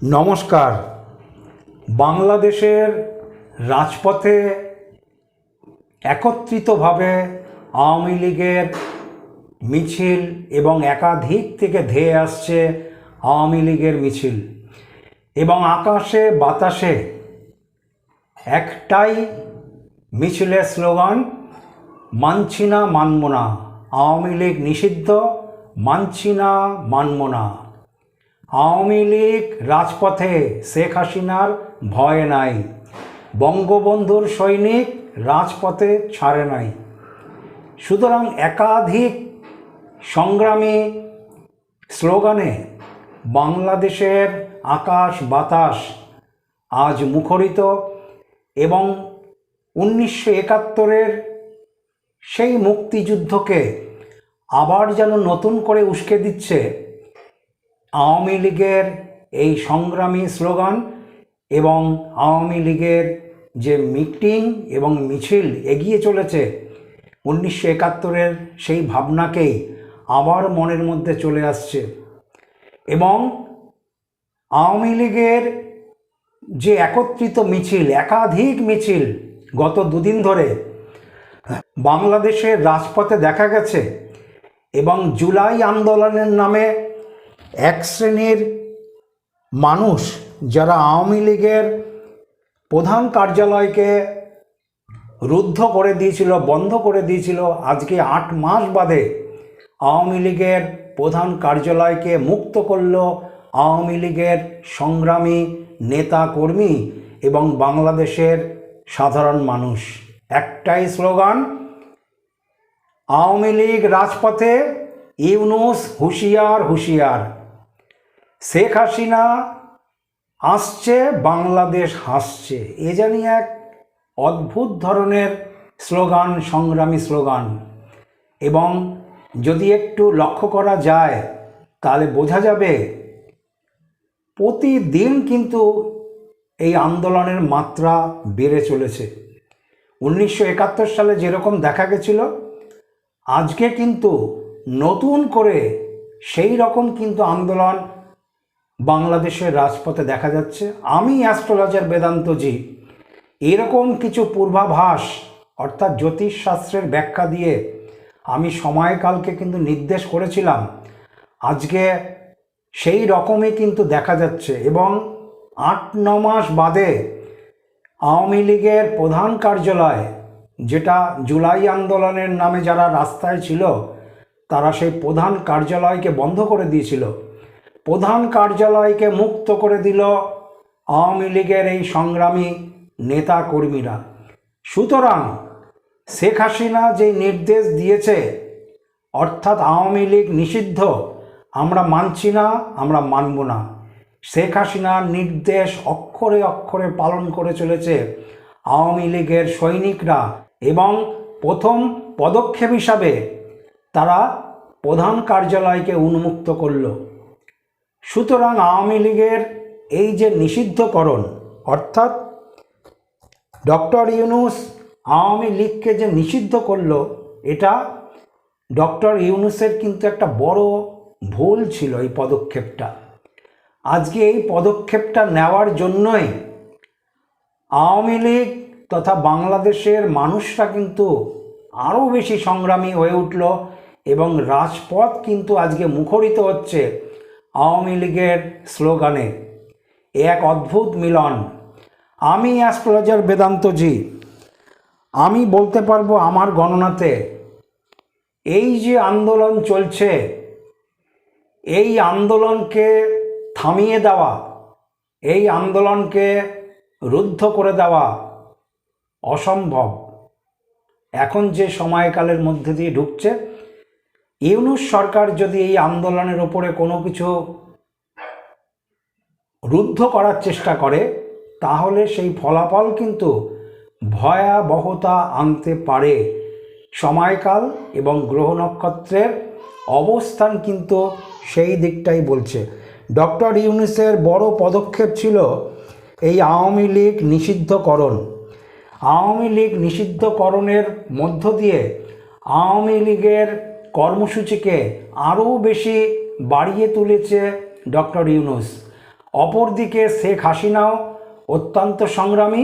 নমস্কার। বাংলাদেশের রাজপথে একত্রিতভাবে আওয়ামী লীগের মিছিল এবং একাধিক থেকে ধেয়ে আসছে আওয়ামী লীগের মিছিল এবং আকাশে বাতাসে একটাই মিছিলের স্লোগান, মানছি না, মানব না। আওয়ামী লীগ নিষিদ্ধ, মানছি না, মানব না। আওয়ামী লীগ রাজপথে শেখ হাসিনার ভয় নাই। বঙ্গবন্ধুর সৈনিক রাজপথে ছাড়ে নাই। সুতরাং একাধিক সংগ্রামী স্লোগানে বাংলাদেশের আকাশ বাতাস আজ মুখরিত এবং উনিশশো একাত্তরের সেই মুক্তিযুদ্ধকে আবার যেন নতুন করে উস্কে দিচ্ছে আওয়ামী লীগের এই সংগ্রামী স্লোগান এবং আওয়ামী লীগের যে মিটিং এবং মিছিল এগিয়ে চলেছে, উনিশশো একাত্তরের সেই ভাবনাকেই আবার মনের মধ্যে চলে আসছে। এবং আওয়ামী লীগের যে একত্রিত মিছিল, একাধিক মিছিল গত দুদিন ধরে বাংলাদেশের রাজপথে দেখা গেছে এবং জুলাই আন্দোলনের নামে এক শ্রেণির মানুষ যারা আওয়ামী লীগের প্রধান কার্যালয়কে রুদ্ধ করে দিয়েছিল, বন্ধ করে দিয়েছিল, আজকে আট মাস বাদে আওয়ামী লীগের প্রধান কার্যালয়কে মুক্ত করল আওয়ামী লীগের সংগ্রামী নেতা কর্মী এবং বাংলাদেশের সাধারণ মানুষ। একটাই স্লোগান, আওয়ামী লীগ রাজপথে ইউনুস হুঁশিয়ার হুঁশিয়ার। শেখ হাসিনা আসছে, বাংলাদেশ হাসছে। এ জানি এক অদ্ভুত ধরনের স্লোগান, সংগ্রামী স্লোগান। এবং যদি একটু লক্ষ্য করা যায়, তাহলে বোঝা যাবে প্রতিদিন কিন্তু এই আন্দোলনের মাত্রা বেড়ে চলেছে। উনিশশো একাত্তর সালে যেরকম দেখা গেছিল, আজকে কিন্তু নতুন করে সেই রকম কিন্তু আন্দোলন বাংলাদেশের রাজপথে দেখা যাচ্ছে। আমি অ্যাস্ট্রোলজার বেদান্তজি এরকম কিছু পূর্বাভাস, অর্থাৎ জ্যোতিষশাস্ত্রের ব্যাখ্যা দিয়ে আমি সময়কালকে কিন্তু নির্দেশ করেছিলাম। আজকে সেই রকমই কিন্তু দেখা যাচ্ছে এবং আট, ন মাস বাদে আওয়ামী লীগের প্রধান কার্যালয়, যেটা জুলাই আন্দোলনের নামে যারা রাস্তায় ছিল, তারা সেই প্রধান কার্যালয়কে বন্ধ করে দিয়েছিল। প্রধান কার্যালয়কে মুক্ত করে দিল আওয়ামী লীগের এই সংগ্রামী নেতা কর্মীরা সুতরাং শেখ হাসিনা যে নির্দেশ দিয়েছে, অর্থাৎ আওয়ামী লীগ নিষিদ্ধ, আমরা মানছি না, আমরা মানব না। শেখ হাসিনার নির্দেশ অক্ষরে অক্ষরে পালন করে চলেছে আওয়ামী লীগের সৈনিকরা এবং প্রথম পদক্ষেপ হিসাবে তারা প্রধান কার্যালয়কে উন্মুক্ত করল। সুতরাং আওয়ামী লীগের এই যে নিষিদ্ধকরণ, অর্থাৎ ডক্টর ইউনুস আওয়ামী লীগকে যে নিষিদ্ধ করল, এটা ডক্টর ইউনুসের কিন্তু একটা বড় ভুল ছিল এই পদক্ষেপটা। আজকে এই পদক্ষেপটা নেওয়ার জন্যই আওয়ামী লীগ তথা বাংলাদেশের মানুষরা কিন্তু আরও বেশি সংগ্রামী হয়ে উঠল এবং রাজপথ কিন্তু আজকে মুখরিত হচ্ছে। আওয়ামী লীগের স্লোগানে এক অদ্ভুত মিলন। আমি অ্যাস্ট্রোলজার বেদান্তজি আমি বলতে পারব আমার গণনাতে, এই যে আন্দোলন চলছে, এই আন্দোলনকে থামিয়ে দেওয়া, এই আন্দোলনকে রুদ্ধ করে দেওয়া অসম্ভব। এখন যে সময়কালের মধ্যে দিয়ে ঢুকছে ইউনুস সরকার যদি এই আন্দোলনের ওপরে কোনো কিছু রুদ্ধ করার চেষ্টা করে, তাহলে সেই ফলাফল কিন্তু ভয়াবহতা আনতে পারে। সময়কাল এবং গ্রহ নক্ষত্রের অবস্থান কিন্তু সেই দিকটাই বলছে। ডক্টর ইউনুসের বড় পদক্ষেপ ছিল এই আওয়ামী লীগ নিষিদ্ধকরণ। আওয়ামী লীগ নিষিদ্ধকরণের মধ্য দিয়ে আওয়ামী লীগের কর্মসূচিকে আরও বেশি বাড়িয়ে তুলেছে ডক্টর ইউনুস। অপরদিকে শেখ হাসিনাও অত্যন্ত সংগ্রামী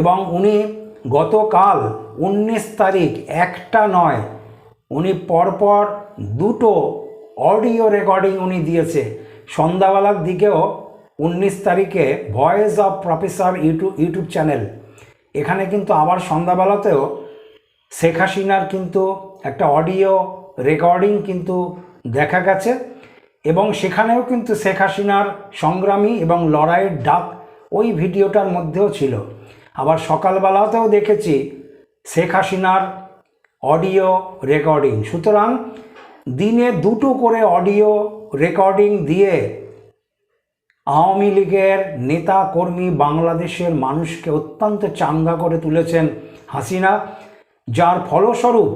এবং উনি গতকাল উনিশ তারিখ একটা নয়, উনি পরপর দুটো অডিও রেকর্ডিং উনি দিয়েছে। সন্ধ্যাবেলার দিকেও উনিশ তারিখে voice of professor YouTube YouTube channel. এখানে কিন্তু আবার সন্ধ্যাবেলাতেও শেখ হাসিনার কিন্তু একটা অডিও রেকর্ডিং কিন্তু দেখা গেছে এবং সেখানেও কিন্তু শেখ হাসিনার সংগ্রামী এবং লড়াইয়ের ডাক ওই ভিডিওটার মধ্যেও ছিল। আবার সকালবেলাতেও দেখেছি শেখ হাসিনার অডিও রেকর্ডিং। সুতরাং দিনে দুটো করে অডিও রেকর্ডিং দিয়ে আওয়ামী লীগের নেতা কর্মী বাংলাদেশের মানুষকে অত্যন্ত চাঙ্গা করে তুলেছেন হাসিনা, যার ফলস্বরূপ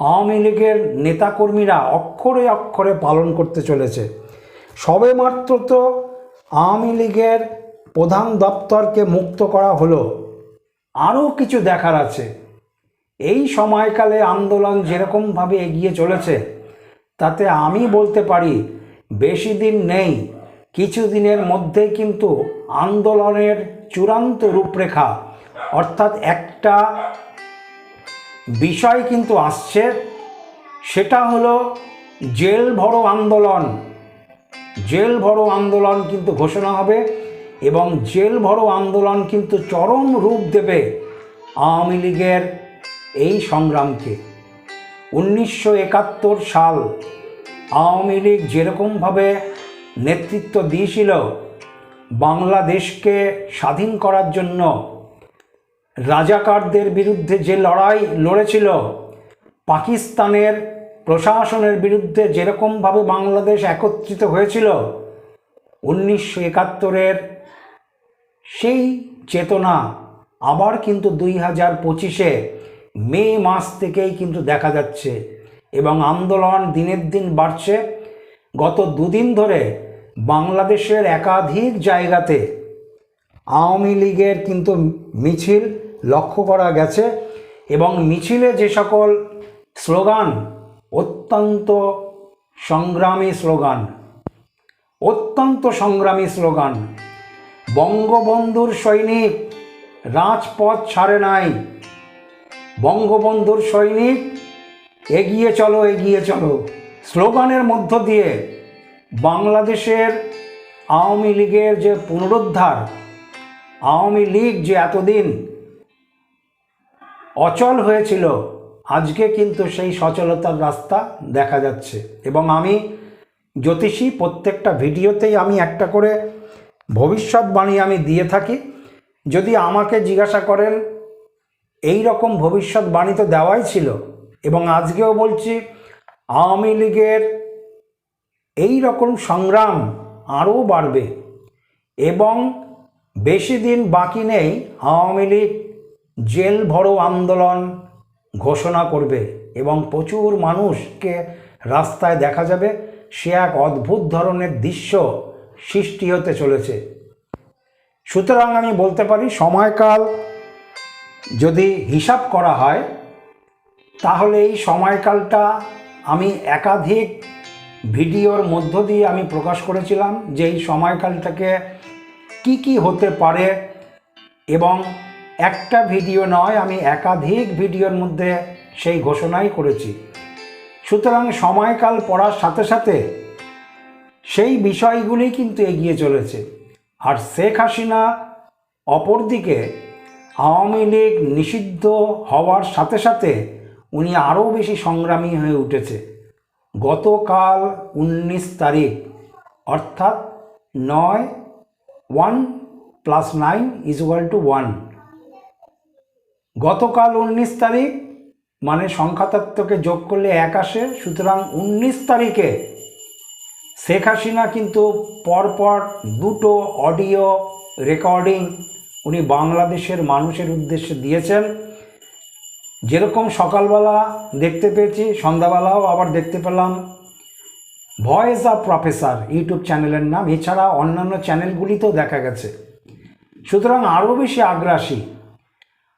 আওয়ামী লীগের নেতাকর্মীরা অক্ষরে অক্ষরে পালন করতে চলেছে। সবেমাত্র তো আওয়ামী লীগের প্রধান দপ্তরকে মুক্ত করা হলো। আরও কিছু দেখার আছে। এই সময়কালে আন্দোলন যেরকমভাবে এগিয়ে চলেছে, তাতে আমি বলতে পারি বেশি দিন নেই, কিছু দিনের মধ্যেই কিন্তু আন্দোলনের চূড়ান্ত রূপরেখা, অর্থাৎ একটা বিষয় কিন্তু আসছে, সেটা হলো জেল ভরো আন্দোলন। জেল ভরো আন্দোলন কিন্তু ঘোষণা হবে এবং জেল ভরো আন্দোলন কিন্তু চরম রূপ দেবে আওয়ামী লীগের এই সংগ্রামকে। উনিশশো একাত্তর সাল আওয়ামী লীগ যেরকমভাবে নেতৃত্ব দিয়েছিল, বাংলাদেশকে স্বাধীন করার জন্য রাজাকারদের বিরুদ্ধে যে লড়াই লড়েছিল, পাকিস্তানের প্রশাসনের বিরুদ্ধে যেরকমভাবে বাংলাদেশ একত্রিত হয়েছিল, উনিশশো একাত্তরের সেই চেতনা আবার কিন্তু দুই হাজার পঁচিশে মে মাস থেকেই কিন্তু দেখা যাচ্ছে এবং আন্দোলন দিনের দিন বাড়ছে। গত দুদিন ধরে বাংলাদেশের একাধিক জায়গাতে আওয়ামী লীগের কিন্তু মিছিল লক্ষ্য করা গেছে এবং মিছিলে যে সকল স্লোগান, অত্যন্ত সংগ্রামী স্লোগান, অত্যন্ত সংগ্রামী স্লোগান, বঙ্গবন্ধুর সৈনিক রাজপথ ছাড়ে নাই, বঙ্গবন্ধুর সৈনিক এগিয়ে চলো এগিয়ে চলো। স্লোগানের মধ্য দিয়ে বাংলাদেশের আওয়ামী লীগের যে পুনরুদ্ধার আওয়ামী লীগ যে এতদিন অচল হয়েছিল, আজকে কিন্তু সেই সচলতার রাস্তা দেখা যাচ্ছে। এবং আমি জ্যোতিষী, প্রত্যেকটা ভিডিওতেই আমি একটা করে ভবিষ্যৎবাণী আমি দিয়ে থাকি। যদি আমাকে জিজ্ঞাসা করেন, এই রকম ভবিষ্যৎবাণী তো দেওয়াই ছিল। এবং আজকেও বলছি, আওয়ামী লীগের এই রকম সংগ্রাম আরও বাড়বে। এবং বেশি দিন বাকি নেই, আওয়ামী লীগ জেল ভরো আন্দোলন ঘোষণা করবে এবং প্রচুর মানুষকে রাস্তায় দেখা যাবে, সে এক অদ্ভুত ধরনের দৃশ্য সৃষ্টি হতে চলেছে। সুতরাং আমি বলতে পারি, সময়কাল যদি হিসাব করা হয়, তাহলে এই সময়কালটা আমি একাধিক ভিডিওর মধ্য দিয়ে আমি প্রকাশ করেছিলাম যে এই সময়কালটাকে কি কি হতে পারে? এবং একটা ভিডিও নয়, আমি একাধিক ভিডিওর মধ্যে সেই ঘোষণাই করেছি। সুতরাং সময়কাল পড়ার সাথে সাথে সেই বিষয়গুলি কিন্তু এগিয়ে চলেছে। আর শেখ হাসিনা অপরদিকে আওয়ামী লীগ নিষিদ্ধ হওয়ার সাথে সাথে উনি আরও বেশি সংগ্রামী হয়ে উঠেছে। গতকাল উনিশ তারিখ, অর্থাৎ নয় one plus nine is equal to one গতকাল উনিশ তারিখ মানে সংখ্যাতত্ত্বকে যোগ করলে এক আসে, সুতরাং উনিশ তারিখে শেখ হাসিনা কিন্তু পরপর দুটো অডিও রেকর্ডিং উনি বাংলাদেশের মানুষের উদ্দেশ্যে দিয়েছেন। যেরকম সকালবেলা দেখতে পেয়েছি, সন্ধ্যাবেলাও আবার দেখতে পেলাম। ভয়েস অফ প্রফেসর ইউটিউব চ্যানেলের নাম, এছাড়া অন্যান্য চ্যানেলগুলিতেও দেখা গেছে। সুতরাং আরও বেশি আগ্রাসী।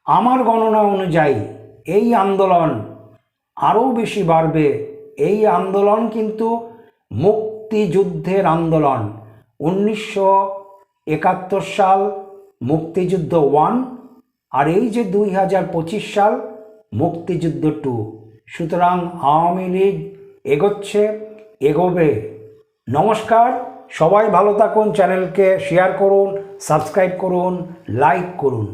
আমার গণনা অনুযায়ী, এই আন্দোলন আরও বেশি বাড়বে। এই আন্দোলন কিন্তু মুক্তিযুদ্ধের আন্দোলন। উনিশশো একাত্তর সাল মুক্তিযুদ্ধ ওয়ান আর এই যে দুই হাজার পঁচিশ সাল মুক্তিযুদ্ধ টু সুতরাং আওয়ামী লীগ এগোচ্ছে। এগোবে। নমস্কার সবাই ভালো থাকুন চ্যানেলকে শেয়ার করুন সাবস্ক্রাইব করুন লাইক করুন।